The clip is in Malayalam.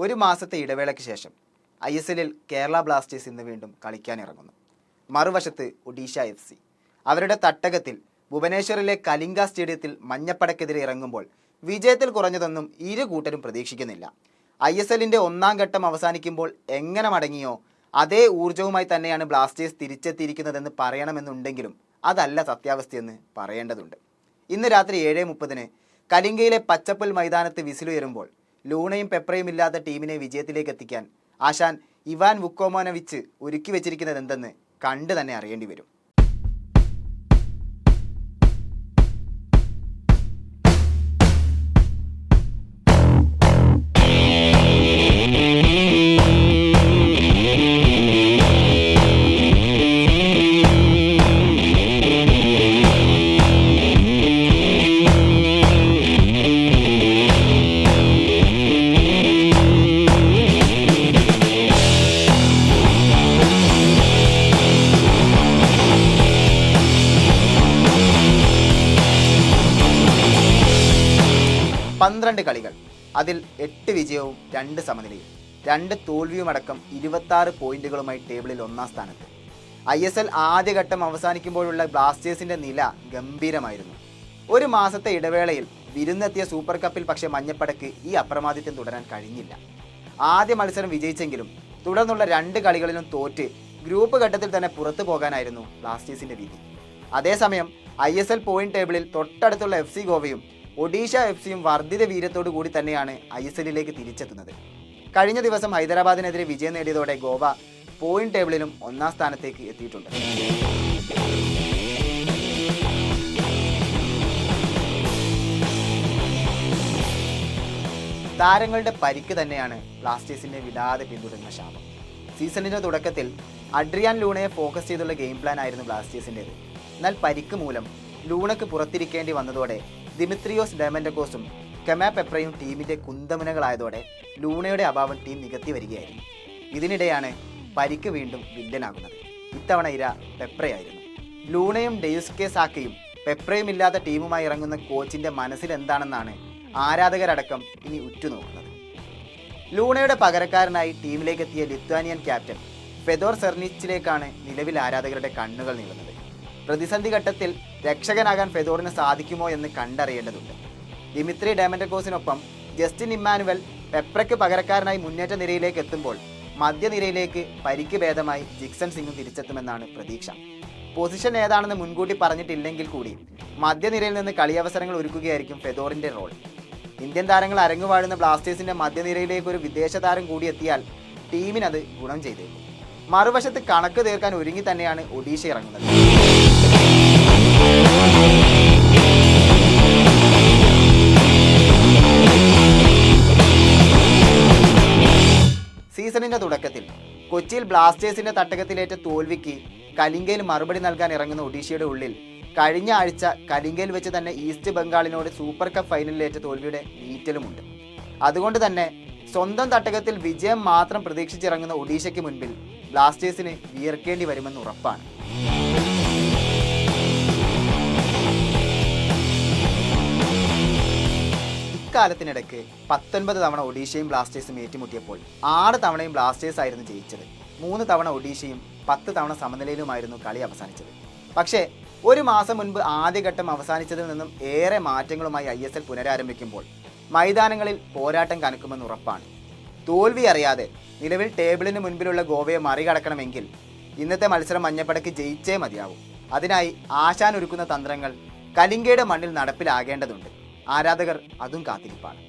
ഒരു മാസത്തെ ഇടവേളയ്ക്ക് ശേഷം ഐ എസ് എല്ലിൽ കേരള ബ്ലാസ്റ്റേഴ്സ് ഇന്ന് വീണ്ടും കളിക്കാനിറങ്ങുന്നു. മറുവശത്ത് ഒഡീഷ എഫ് സി അവരുടെ തട്ടകത്തിൽ ഭുവനേശ്വറിലെ കലിംഗ സ്റ്റേഡിയത്തിൽ മഞ്ഞപ്പടക്കെതിരെ ഇറങ്ങുമ്പോൾ വിജയത്തിൽ കുറഞ്ഞതൊന്നും ഇരു കൂട്ടരും പ്രതീക്ഷിക്കുന്നില്ല. ഐ എസ് എല്ലിന്റെ ഒന്നാം ഘട്ടം അവസാനിക്കുമ്പോൾ എങ്ങനെ മടങ്ങിയോ അതേ ഊർജവുമായി തന്നെയാണ് ബ്ലാസ്റ്റേഴ്സ് തിരിച്ചെത്തിയിരിക്കുന്നതെന്ന് പറയണമെന്നുണ്ടെങ്കിലും അതല്ല സത്യാവസ്ഥയെന്ന് പറയേണ്ടതുണ്ട്. ഇന്ന് രാത്രി ഏഴ് മുപ്പതിന് കലിംഗയിലെ പച്ചപ്പൽ മൈതാനത്ത് വിസിലുയരുമ്പോൾ ലൂണയും പെപ്രയും ഇല്ലാത്ത ടീമിനെ വിജയത്തിലേക്ക് എത്തിക്കാൻ ആശാൻ ഇവാൻ വുക്കോമോനവിച്ച് ഒരുക്കി വെച്ചിരിക്കുന്നത് എന്തെന്ന് കണ്ടു തന്നെ അറിയേണ്ടി വരും. പന്ത്രണ്ട് കളികൾ. അതിൽ എട്ട് വിജയവും രണ്ട് സമനിലയും. രണ്ട് തോൽവിയുമടക്കം ഇരുപത്തി പോയിന്റുകളുമായി ടേബിളിൽ ഒന്നാം സ്ഥാനത്ത്. ഐ എസ് എൽ ആദ്യഘട്ടം അവസാനിക്കുമ്പോഴുള്ള ബ്ലാസ്റ്റേഴ്സിന്റെ നില ഗംഭീരമായിരുന്നു. ഒരു മാസത്തെ ഇടവേളയിൽ വിരുന്നെത്തിയ സൂപ്പർ കപ്പിൽ പക്ഷേ മഞ്ഞപ്പടക്ക് ഈ അപ്രമാദിത്യം തുടരാൻ കഴിഞ്ഞില്ല. ആദ്യ മത്സരം വിജയിച്ചെങ്കിലും തുടർന്നുള്ള രണ്ട് കളികളിലും തോറ്റ് ഗ്രൂപ്പ് ഘട്ടത്തിൽ തന്നെ പുറത്തു പോകാനായിരുന്നു ബ്ലാസ്റ്റേഴ്സിന്റെ വിധി. അതേസമയം ഐ എസ് എൽ പോയിന്റ് ടേബിളിൽ തൊട്ടടുത്തുള്ള എഫ് സി ഗോവയും ഒഡീഷ എഫ് സിയും വർദ്ധിത വീര്യത്തോടു കൂടി തന്നെയാണ് ഐ എസ് എല്ലിലേക്ക് തിരിച്ചെത്തുന്നത്. കഴിഞ്ഞ ദിവസം ഹൈദരാബാദിനെതിരെ വിജയം നേടിയതോടെ ഗോവ പോയിന്റ് ടേബിളിലും ഒന്നാം സ്ഥാനത്തേക്ക് എത്തിയിട്ടുണ്ട്. താരങ്ങളുടെ പരിക്ക് തന്നെയാണ് ബ്ലാസ്റ്റേഴ്സിനെ വിടാതെ പിന്തുടരുന്ന ശാപം. സീസണിന്റെ തുടക്കത്തിൽ അഡ്രിയാൻ ലൂണയെ ഫോക്കസ് ചെയ്തുള്ള ഗെയിം പ്ലാൻ ആയിരുന്നു ബ്ലാസ്റ്റേഴ്സിന്റെത് എന്നാൽ പരിക്ക് മൂലം ലൂണയ്ക്ക് പുറത്തിരിക്കേണ്ടി വന്നതോടെ ദിമിത്രിയോസ് ഡയമൻഡക്കോസും കെമാ പെപ്രയും ടീമിന്റെ കുന്തമനകളായതോടെ ലൂണയുടെ അഭാവം ടീം നികത്തി വരികയായിരുന്നു. ഇതിനിടെയാണ് പരിക്ക് വീണ്ടും വില്ലനാകുന്നത്. ഇത്തവണ ഇര പെപ്രയായിരുന്നു. ലൂണയും ഡെയുസ്കെ സാക്കയും പെപ്രയും ഇല്ലാത്ത ടീമുമായി ഇറങ്ങുന്ന കോച്ചിന്റെ മനസ്സിൽ എന്താണെന്നാണ് ആരാധകരടക്കം ഇനി ഉറ്റുനോക്കുന്നത്. ലൂണയുടെ പകരക്കാരനായി ടീമിലേക്ക് എത്തിയ ലിത്വാനിയൻ ക്യാപ്റ്റൻ ഫെദോർ സെർണിച്ചിലേക്കാണ് നിലവിൽ ആരാധകരുടെ കണ്ണുകൾ നീളുന്നത്. പ്രതിസന്ധി ഘട്ടത്തിൽ രക്ഷകനാകാൻ ഫെദോറിന് സാധിക്കുമോ എന്ന് കണ്ടറിയേണ്ടതുണ്ട്. ദിമിത്രി ഡാമൻഡക്കോസിനൊപ്പം ജസ്റ്റിൻ ഇമ്മാനുവൽ പെപ്രയ്ക്ക് പകരക്കാരനായി മുന്നേറ്റ നിരയിലേക്ക് എത്തുമ്പോൾ മധ്യനിരയിലേക്ക് പരിക്ക് ഭേദമായി ജിക്സൺ സിംഗും തിരിച്ചെത്തുമെന്നാണ് പ്രതീക്ഷ. പൊസിഷൻ ഏതാണെന്ന് മുൻകൂട്ടി പറഞ്ഞിട്ടില്ലെങ്കിൽ കൂടി മധ്യനിരയിൽ നിന്ന് കളിയവസരങ്ങൾ ഒരുക്കുകയായിരിക്കും ഫെദോറിന്റെ റോൾ. ഇന്ത്യൻ താരങ്ങൾ അരങ്ങുവാഴുന്ന ബ്ലാസ്റ്റേഴ്സിന്റെ മധ്യനിരയിലേക്ക് ഒരു വിദേശ താരം കൂടി എത്തിയാൽ ടീമിനത് ഗുണം ചെയ്തേക്കും. മറുവശത്ത് കണക്ക് തീർക്കാൻ ഒരുങ്ങി തന്നെയാണ് ഒഡീഷ ഇറങ്ങുന്നത്. സീസണിന്റെ തുടക്കത്തിൽ കൊച്ചിയിൽ ബ്ലാസ്റ്റേഴ്സിന്റെ തട്ടകത്തിലേറ്റ തോൽവിക്ക് കലിംഗയിൽ മറുപടി നൽകാൻ ഇറങ്ങുന്ന ഒഡീഷയുടെ ഉള്ളിൽ കഴിഞ്ഞ ആഴ്ച കലിംഗയിൽ വെച്ച് തന്നെ ഈസ്റ്റ് ബംഗാളിനോട് സൂപ്പർ കപ്പ് ഫൈനലിലേറ്റ തോൽവിയുടെ നീറ്റലുമുണ്ട്. അതുകൊണ്ട് തന്നെ സ്വന്തം തട്ടകത്തിൽ വിജയം മാത്രം പ്രതീക്ഷിച്ചിറങ്ങുന്ന ഒഡീഷയ്ക്ക് മുൻപിൽ ബ്ലാസ്റ്റേഴ്സിന് വിയർക്കേണ്ടി വരുമെന്ന് ഉറപ്പാണ്. ഇക്കാലത്തിനിടയ്ക്ക് പത്തൊൻപത് തവണ ഒഡീഷയും ബ്ലാസ്റ്റേഴ്സും ഏറ്റുമുട്ടിയപ്പോൾ ആറ് തവണയും ബ്ലാസ്റ്റേഴ്സ് ആയിരുന്നു ജയിച്ചത്. മൂന്ന് തവണ ഒഡീഷയും പത്ത് തവണ സമനിലയിലുമായിരുന്നു കളി അവസാനിച്ചത്. പക്ഷേ ഒരു മാസം മുൻപ് ആദ്യഘട്ടം അവസാനിച്ചതിൽ നിന്നും ഏറെ മാറ്റങ്ങളുമായി ഐ എസ് എൽ പുനരാരംഭിക്കുമ്പോൾ മൈതാനങ്ങളിൽ പോരാട്ടം കനക്കുമെന്ന് ഉറപ്പാണ്. തോൽവി അറിയാതെ നിലവിൽ ടേബിളിന് മുൻപിലുള്ള ഗോവയെ മറികടക്കണമെങ്കിൽ ഇന്നത്തെ മത്സരം മഞ്ഞപ്പടക്ക് ജയിച്ചേ മതിയാവും. അതിനായി ആശാൻ ഒരുക്കുന്ന തന്ത്രങ്ങൾ കലിംഗയുടെ മണ്ണിൽ നടപ്പിലാകേണ്ടതുണ്ട്. ആരാധകർ അതും കാത്തിരിപ്പാണ്.